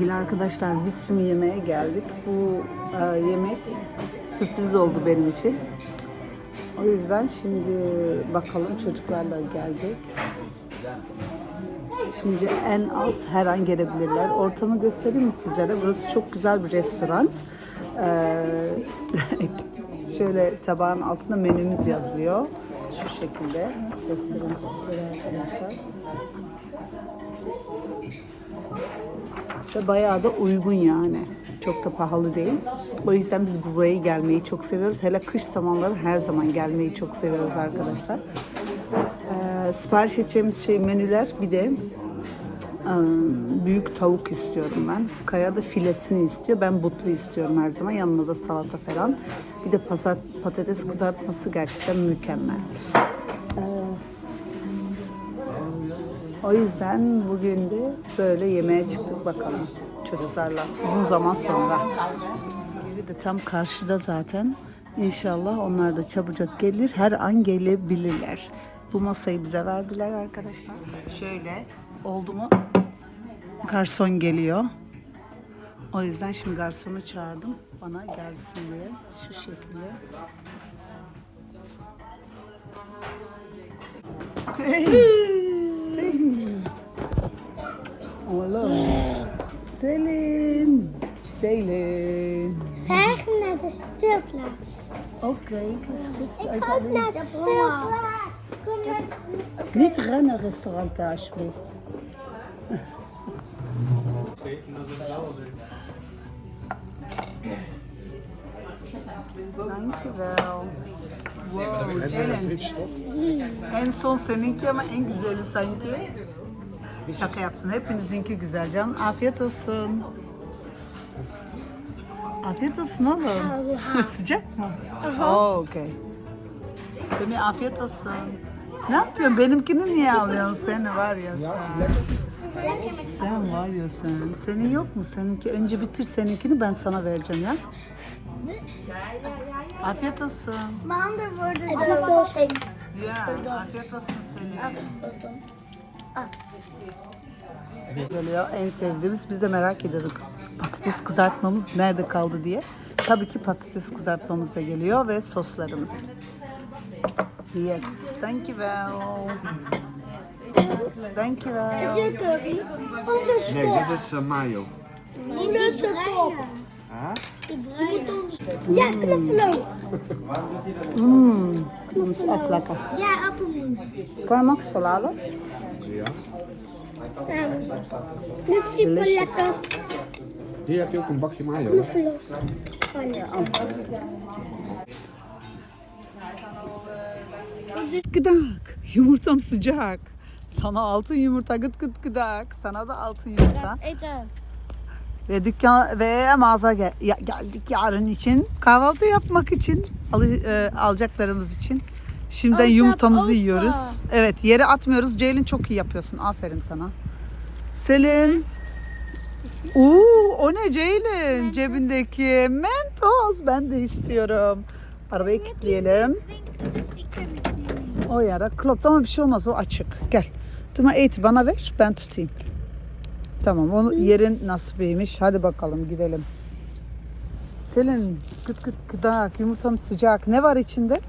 Sevgili arkadaşlar biz şimdi yemeğe geldik. Bu e, yemek sürpriz oldu benim için. O yüzden şimdi bakalım çocuklarla gelecek. Şimdi en az her an gelebilirler. Ortamı göstereyim mi sizlere? Burası çok güzel bir restoran. Ee, şöyle tabağın altında menümüz yazıyor. Şu şekilde. Göstereyim sizlere arkadaşlar. Ve bayağı da uygun yani. Çok da pahalı değil. O yüzden biz buraya gelmeyi çok seviyoruz. Hele kış zamanları her zaman gelmeyi çok seviyoruz arkadaşlar. Ee, sipariş edeceğimiz şey menüler bir de e, büyük tavuk istiyorum ben. Kaya da filesini istiyor. Ben butlu istiyorum her zaman. Yanına da salata falan. Bir de patates kızartması gerçekten mükemmel. O yüzden bugün de böyle yemeğe çıktık bakalım çocuklarla uzun zaman sonra. Biri de tam karşıda zaten. İnşallah onlar da çabucak gelir. Her an gelebilirler. Bu masayı bize verdiler arkadaşlar. Şöyle oldu mu garson geliyor. O yüzden şimdi garsonu çağırdım. Bana gelsin diye. Şu şekilde. Selin. Oğlum. Selin. Ceylin. Graag naar de speelplaats. Oké, is goed. Ik ga ook naar de speelplaats. Kom de Niet rennen restaurant alsjeblieft. Dankjewel. Wow, Ceylin. En son seninki ama en güzeli sanki. Şaka yaptın. Hepinizinki güzel can. Afiyet olsun. Afiyet olsun oğlum. Sıcak mı? Oh, okey. Seni afiyet olsun. Ne yapıyorsun? Benimkini niye alıyorsun? Seni var ya sen. Sen var ya sen. Senin yok mu? Seninki önce bitir seninkini ben sana vereceğim ya. Afiyet olsun. Man, er worden zo... Ya afiyet olsun Selin. Geliyor en sevdiğimiz biz de merak ediyorduk. Patates kızartmamız nerede kaldı diye. Tabii ki patates kızartmamız da geliyor ve soslarımız. Yes, thank you well. Thank you well. Onderstop. Nee, dit is uh, mayo. Onderstop. Huh? Ja, knoflook. Hmm, dat is echt lekker. Ja, appelmoes. Kan je hem ook salade? İs super lekker. Hier heb je ook een bakje mayo. Knoflook. Gıdak. Yumurtam sıcak. Sana altın yumurta gıt gıt gıdak. Sana da altın yumurta. Ve dükkan ve mağaza gel- ya- geldik yarın için. Kahvaltı yapmak için. alı- e, alacaklarımız için. Şimdiden Alacak yumurtamızı olma. yiyoruz. Evet yere atmıyoruz. Ceylin çok iyi yapıyorsun. Aferin sana. Selin. Uuu o ne Ceylin? Cebindeki mentos. Ben de istiyorum. Arabayı kilitleyelim. O yara klop ama bir şey olmaz o açık. Gel. Tuma eğiti bana ver ben tutayım. Tamam onu yerin nasibiymiş. Hadi bakalım gidelim. Selin gıt gıt gıdak yumurtam sıcak. Ne var içinde?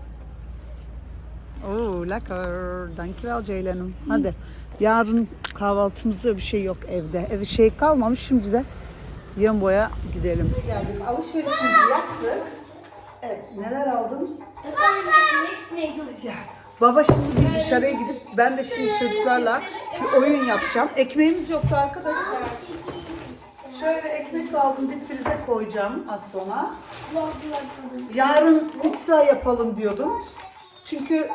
Oo lekker. Dankjewel Ceylan'ım. Hadi. Yarın kahvaltımızda bir şey yok evde. Ev şey kalmamış şimdi de yön boya gidelim. Geldik alışverişimizi yaptık. Evet neler aldın? Ya baba şimdi bir dışarıya gidip ben de şimdi çocuklarla bir oyun yapacağım. Ekmeğimiz yoktu arkadaşlar. Şöyle ekmek aldım dip frize koyacağım az sonra. Yarın pizza yapalım diyordum. Çünkü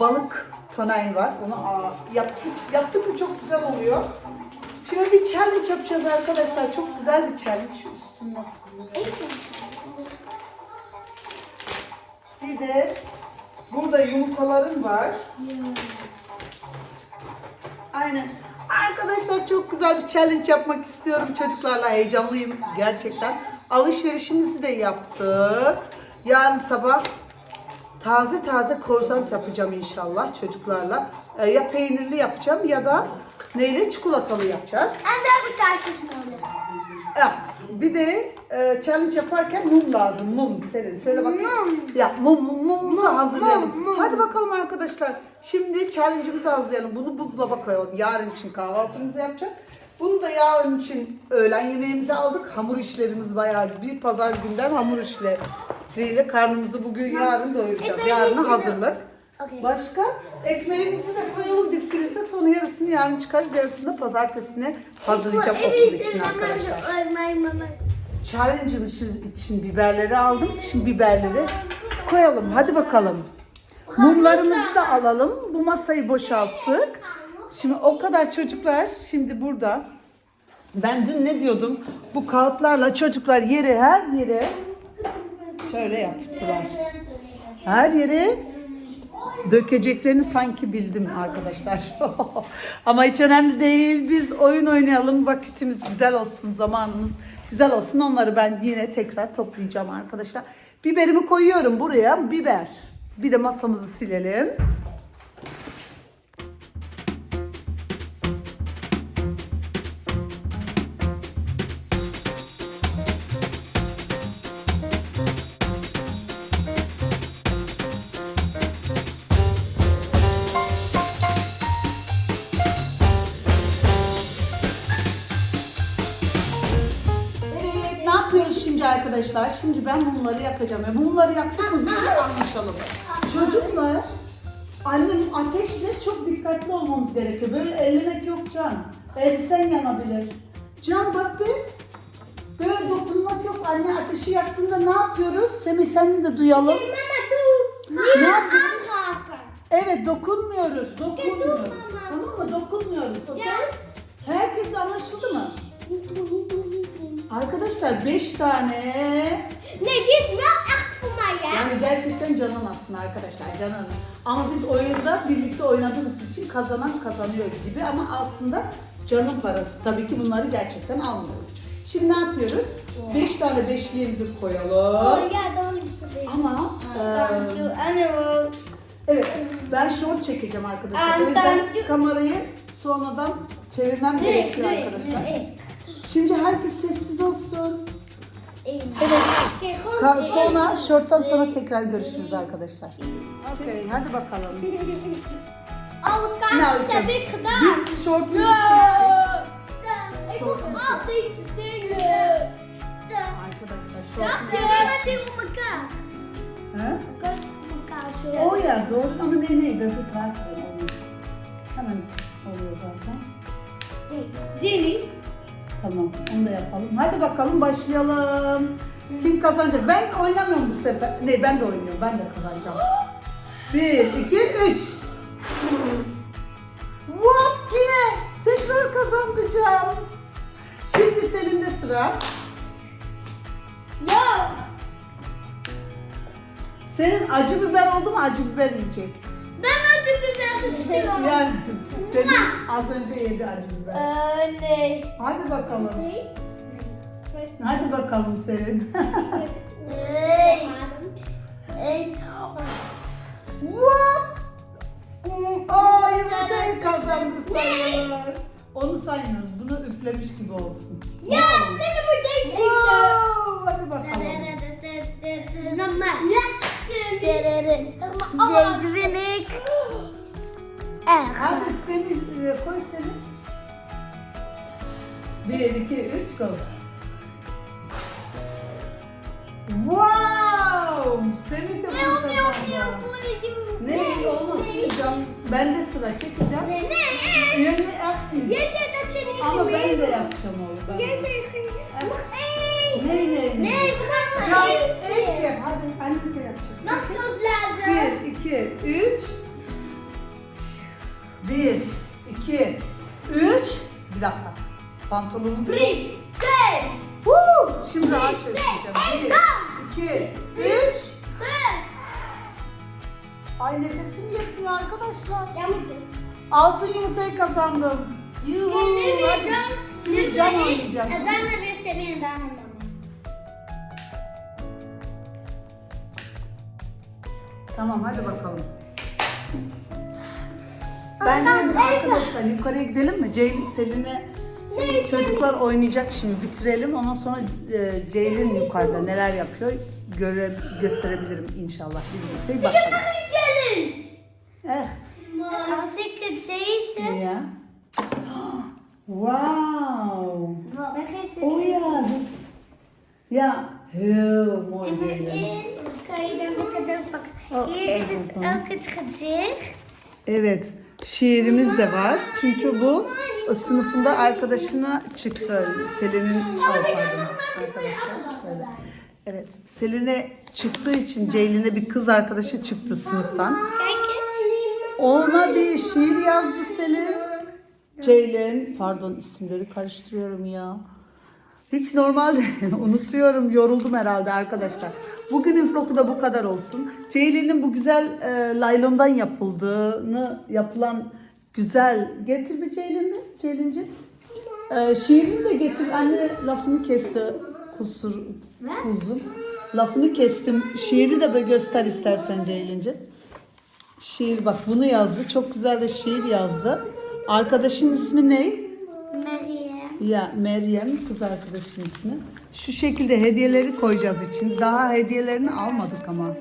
balık tonayn var. Onu aa, yaptık, yaptık mı çok güzel oluyor. Şimdi bir challenge yapacağız arkadaşlar. Çok güzel bir challenge. Şu üstün nasıl? Bir de burada yumurtalarım var. Aynen. Arkadaşlar çok güzel bir challenge yapmak istiyorum çocuklarla. Heyecanlıyım gerçekten. Alışverişimizi de yaptık. Yarın sabah taze taze croissant yapacağım inşallah çocuklarla. Ee, ya peynirli yapacağım ya da neyle çikolatalı yapacağız. En we hebben kaasjes nodig. Ya, bir de e, challenge yaparken mum lazım. Mum. Selin söyle bakayım. Ya mum, mum mumumuzu hazırlayalım. mum, mum. Hadi bakalım arkadaşlar. Şimdi challenge'ımızı hazırlayalım. Bunu buzdolaba koyalım. Yarın için kahvaltımızı yapacağız. Bunu da yarın için öğlen yemeğimizi aldık. Hamur işlerimiz bayağı bir pazar günden hamur işleriyle karnımızı bugün yarın doyuracağız. Yarına hazırlık. Okey. Başka? Ekmeğimizi de koyalım dip frize. Sonra yarısını yarın çıkarız. Yarısını da pazartesine hazırlayacağım okul için arkadaşlar. Challenge'ım için, için biberleri aldım. Şimdi biberleri koyalım. Hadi bakalım. Mumlarımızı da alalım. Bu masayı boşalttık. Şimdi o kadar çocuklar şimdi burada. Ben dün ne diyordum? Bu kağıtlarla çocuklar yere her yere şöyle yaptılar. Her yere dökeceklerini sanki bildim arkadaşlar. Ama hiç önemli değil. Biz oyun oynayalım. Vakitimiz güzel olsun. Zamanımız güzel olsun. Onları ben yine tekrar toplayacağım arkadaşlar. Biberimi koyuyorum buraya. Biber. Bir de masamızı silelim. Arkadaşlar? Şimdi ben mumları yakacağım. E, mumları yaktık mı bir şey anlaşalım. Çocuklar, annem ateşle çok dikkatli olmamız gerekiyor. Böyle ellemek yok Can. Elbisen yanabilir. Can bak bir. Böyle dokunmak yok. Anne ateşi yaktığında ne yapıyoruz? Semih sen de duyalım. Ne yapıyoruz? Evet dokunmuyoruz. Dokunmuyoruz. Tamam mı? Dokunmuyoruz. okey? Herkes anlaşıldı mı? Arkadaşlar 5 tane echt voor mij, hè? yani gerçekten canın aslında arkadaşlar canın. Ama biz oyunda birlikte oynadığımız için kazanan kazanıyor gibi ama aslında canın parası. Tabii ki bunları gerçekten almıyoruz. Şimdi ne yapıyoruz? 5 tane beşliğimizi koyalım. Ama Hallo. evet ben short çekeceğim arkadaşlar. O yüzden kamerayı sonradan çevirmem gerekiyor arkadaşlar. Şimdi herkes sessiz olsun. Evet. Ka- sonra shorttan sonra tekrar görüşürüz arkadaşlar. Okey hadi bakalım. Kaartjes zo. heb ik gedaan. Biz shortumuzu Ja. çektik. Ik Soort moet van al deze dingen. Arkadaşlar elkaar. Ha? O ya doğru ama ne ne gazı takip. Hemen oluyor zaten. Niet. Tamam onu da yapalım. Hadi bakalım başlayalım. Kim kazanacak? Ben oynamıyorum bu sefer. Ne ben de oynuyorum. Ben de kazanacağım. Bir, iki, üç. What? Yine tekrar kazanacağım. Şimdi Selin'de sıra. Ja. Senin acı biber oldu mu? Acı biber yiyecek. Acı biber istiyorum. Yani Selin az önce yedi acı biber. Eh, nee. Hadi bakalım. Nee. Hadi bakalım. Eén. What? Aa yumurtayı kazandı sayılır. Onu saymıyoruz. Bunu üflemiş gibi olsun. Moet deze eten. Wow, hadi bakalım. Mama. Deze win ik. Echt. Hadi Semih e, koy Semih. Bir, iki, üç, koy. Wow! Semih de bunu kazandı. Ne olmasın can. Ben de sıra çekeceğim. Nee, Yönü yapmayayım. Ama ben de yapacağım oğlum. Ben. Ne ne ne? Nog Can één. Ege. Hadi annem de yapacak. Blazen? Bir, iki, üç. Bir, iki, üç. Bir dakika. Pantolonum çok... Drie, twee, Woo! Şimdi daha Bir, çözeceğim. iki, Bir, iki, üç. Ay nefesim yetmiyor arkadaşlar. Altın yumurtayı kazandım. Weer Hadi. Şimdi Can weer Sammy en daarna mama. Tamam hadi bakalım. Ben de Adam, arkadaşlar yukarıya gidelim mi? Ceylin Selin'e Çocuklar oynayacak şimdi bitirelim. Ondan sonra e, Ceylin yukarıda neler yapıyor göre gösterebilirim inşallah birlikte bakalım. Challenge. Eh, Als ik het deze... ya. Wow. Dan geeft het Oh ja, dus ja, heel mooi En Ceylin. erin kan je dan de cadeau pakken. Oh, Hier is het even ook het gedicht. Evet, şiirimiz de var. Çünkü bu sınıfında arkadaşına çıktı. Selin'in pardon, arkadaşlar. Evet, Selin'e çıktığı için Ceylin'e bir kız arkadaşı çıktı sınıftan. Ona bir şiir yazdı Selin. Ceylin, pardon isimleri karıştırıyorum ya. Hiç normal değil. Unutuyorum, yoruldum herhalde arkadaşlar. Bugünün vlogu da bu kadar olsun. Ceylin'in bu güzel e, laylondan yapıldığını, yapılan güzel... Getir bir Ceylin'i, Ceylin'ciğim. E, şiirini de getir. Anne lafını kesti. Kusur, kuzum. Lafını kestim. Şiiri de böyle göster istersen Ceylin'ciğim. Şiir bak bunu yazdı. Çok güzel de şiir yazdı. Arkadaşın ismi ne? Ya Meryem kız arkadaşın ismi. Şu şekilde hediyeleri koyacağız için. Daha hediyelerini almadık ama.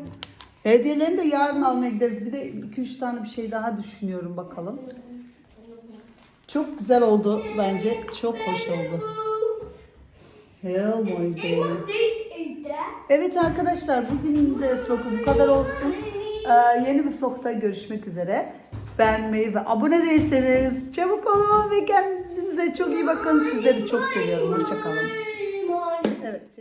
Hediyelerini de yarın almaya gideriz. Bir de 2-3 tane bir şey daha düşünüyorum bakalım. Çok güzel oldu bence. Çok hoş oldu. Zeynep. Deze eten. Evet arkadaşlar bugün de vlogu bu kadar olsun. Ee, yeni bir vlogda görüşmek üzere. Beğenmeyi ve abone değilseniz çabuk olun ve kendinize çok iyi bakın. Sizleri çok seviyorum. Hoşçakalın. Evet.